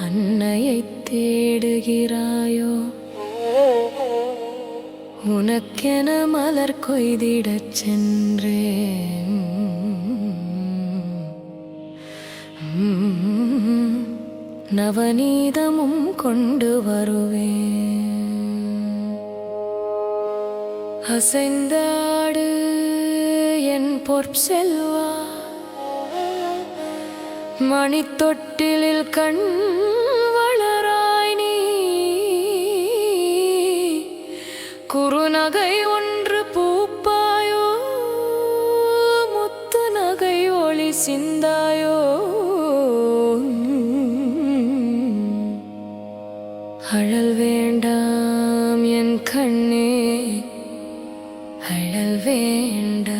அன்னையை தேடுகிறாயோ? உனக்கென மலர் கொய்திடச் சென்றேன். நவநீதமும் கொண்டு வருவேன். அசைந்தாடு என் பொற்செல்வா. மணித்தொட்டிலில் கண் சிந்தாயோ? அழல் வேண்டாம் என் கண்ணே அழல் வேண்டாம்.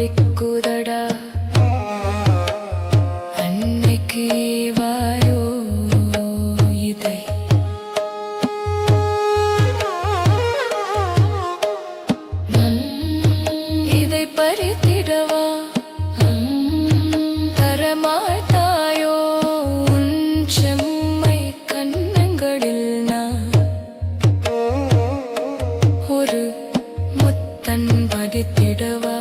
ஒலிக்குதடா அன்னைக்கு வாயோ இதை இதை பறித்திடவா தரமாட்டாயோ உன் செம்மை கண்ணங்களில் நான் ஒரு முத்தன் பதித்திடவா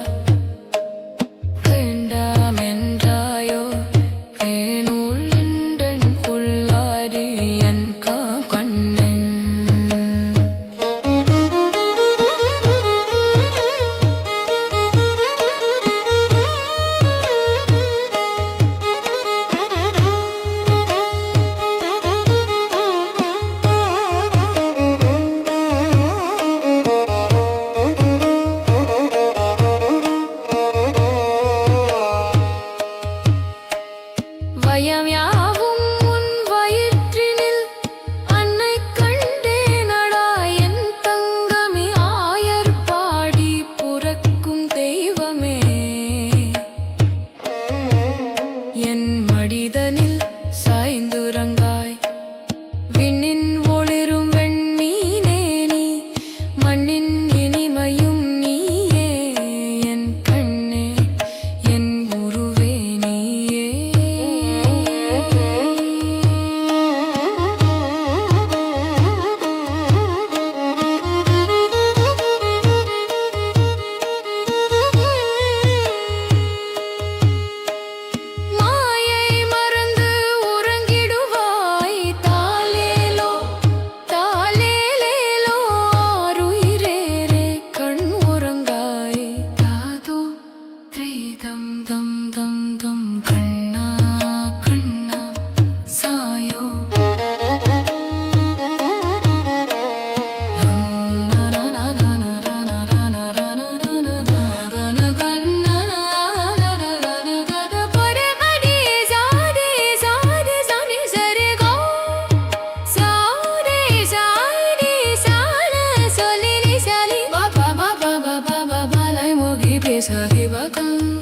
സാഹിബകം